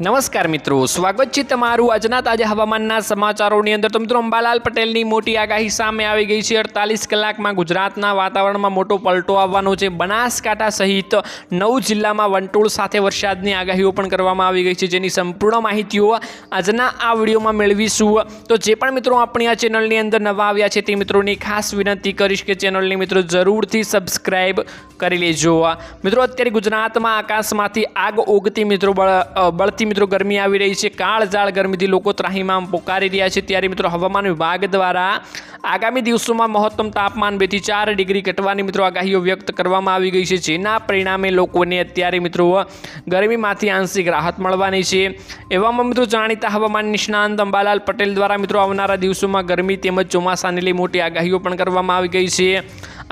નમસ્કાર મિત્રો, સ્વાગત છે તમારું આજના તાજા હવામાનના સમાચારોની અંદર. તો મિત્રો, અંબાલાલ પટેલની મોટી આગાહી સામે આવી ગઈ છે. અડતાલીસ કલાકમાં ગુજરાતના વાતાવરણમાં મોટો પલટો આવવાનો છે. બનાસકાંઠા સહિત નવ જિલ્લામાં વંટોળ સાથે વરસાદની આગાહીઓ પણ કરવામાં આવી ગઈ છે. જેની સંપૂર્ણ માહિતીઓ આજના આ વિડીયોમાં મેળવીશું. તો જે પણ મિત્રો આપણી આ ચેનલની અંદર નવા આવ્યા છે, તે મિત્રોની ખાસ વિનંતી કરીશ કે ચેનલની મિત્રો જરૂરથી સબસ્ક્રાઈબ કરી લેજો. મિત્રો, અત્યારે ગુજરાતમાં આકાશમાંથી આગ ઓગતી મિત્રો બળ- અ, મિત્રો ગરમી આવી રહી છે. કાળઝાળ ગરમીથી લોકો ત્રાહીમામ પોકારી રહ્યા છે. ત્યારે મિત્રો હવામાન વિભાગ દ્વારા આગામી દિવસોમાં મહત્તમ તાપમાન બેથી ચાર ડિગ્રી ઘટવાની મિત્રો આગાહીઓ વ્યક્ત કરવામાં આવી ગઈ છે. જેના પરિણામે લોકોને અત્યારે મિત્રો ગરમીમાંથી આંશિક રાહત મળવાની છે. એવામાં મિત્રો જાણીતા હવામાન નિષ્ણાંત અંબાલાલ પટેલ દ્વારા મિત્રો આવનારા દિવસોમાં ગરમી તેમજ ચોમાસાને લઈ મોટી આગાહીઓ પણ કરવામાં આવી ગઈ છે.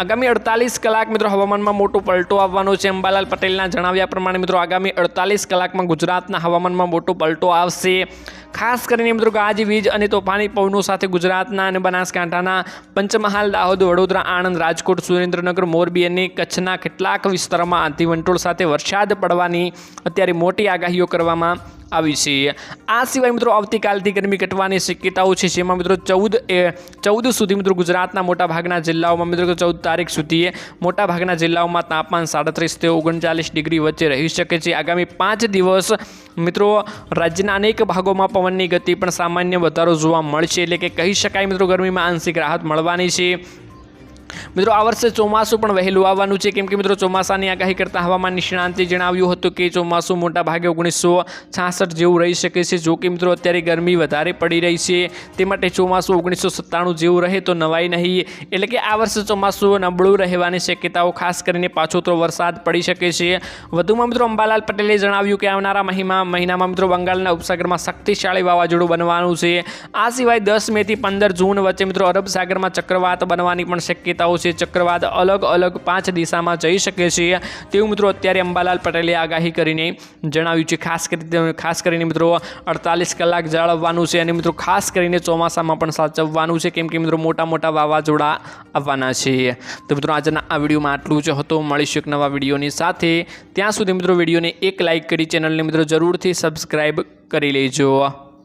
આગામી અડતાલીસ કલાક મિત્રો હવામાનમાં મોટો પલટો આવવાનો છે. અંબાલાલ પટેલના જણાવ્યા પ્રમાણે મિત્રો આગામી અડતાલીસ કલાકમાં ગુજરાતના હવામાનમાં મોટો પલટો આવશે. ખાસ કરીને મિત્રો ગાજવીજ અને તોફાની પવનો સાથે ગુજરાતના અને બનાસકાંઠાના પંચમહાલ, દાહોદ, વડોદરા, આણંદ, રાજકોટ, સુરેન્દ્રનગર, મોરબી અને કચ્છના કેટલાક વિસ્તારોમાં આંધી વંટોળ સાથે વરસાદ પડવાની અત્યારે મોટી આગાહીઓ કરવામાં આવી છે. આ સિવાય મિત્રો આવતીકાલથી ગરમી ઘટવાની શક્યતાઓ છે. જેમાં મિત્રો ચૌદ એ ચૌદ સુધી મિત્રો ગુજરાતના મોટાભાગના જિલ્લાઓમાં મિત્રો ચૌદ તારીખ સુધી મોટાભાગના જિલ્લાઓમાં તાપમાન સાડત્રીસથી ઓગણચાલીસ ડિગ્રી વચ્ચે રહી શકે છે. આગામી પાંચ દિવસ મિત્રો રાજ્યના અનેક ભાગોમાં પવનની ગતિ પણ સામાન્ય વધારો જોવા મળશે. એટલે કે કહી શકાય મિત્રો ગરમીમાં આંશિક રાહત મળવાની છે. મિત્રો, આ વર્ષે ચોમાસું પણ વહેલું આવવાનું છે. કેમ કે મિત્રો, ચોમાસાની આગાહી કરતા હવામાન નિષ્ણાંતે જણાવ્યું હતું કે ચોમાસું મોટા ભાગે ઓગણીસો છાસઠ જેવું રહી શકે છે. જો કે મિત્રો, અત્યારે ગરમી વધારે પડી રહી છે. તે માટે ચોમાસું ઓગણીસો સત્તાણું જેવું રહે તો નવાઈ નહીં. એટલે કે આ વર્ષે ચોમાસું નબળું રહેવાની શક્યતાઓ ખાસ કરીને પાછોતરો વરસાદ પડી શકે છે. વધુમાં મિત્રો, અંબાલાલ પટેલે જણાવ્યું કે આવનારા મહિમા, મહિનામાં મિત્રો, બંગાળના ઉપસાગરમાં શક્તિશાળી વાવાઝોડું બનવાનું છે. આ સિવાય દસ મેથી પંદર જૂન વચ્ચે મિત્રો, અરબ સાગરમાં ચક્રવાત બનવાની પણ શક્યતાઓ છે ચક્રવાત અલગ અલગ પાંચ દિશામાં જઈ શકે છે. તેવું મિત્રો અત્યારે અંબાલાલ પટેલે આગાહી કરીને જણાવ્યું છે. ખાસ કરીને ખાસ કરીને મિત્રો અડતાલીસ કલાક જાળવવાનું છે અને મિત્રો ખાસ કરીને ચોમાસામાં પણ સાચવવાનું છે. કેમ કે મિત્રો મોટા મોટા વાવાઝોડા આવવાના છે. તો મિત્રો આજના આ વિડીયોમાં આટલું જ. હતું મળીશું એક નવા વિડીયોની સાથે. ત્યાં સુધી મિત્રો વિડીયોને એક લાઇક કરી ચેનલને મિત્રો જરૂરથી સબસ્ક્રાઈબ કરી લેજો.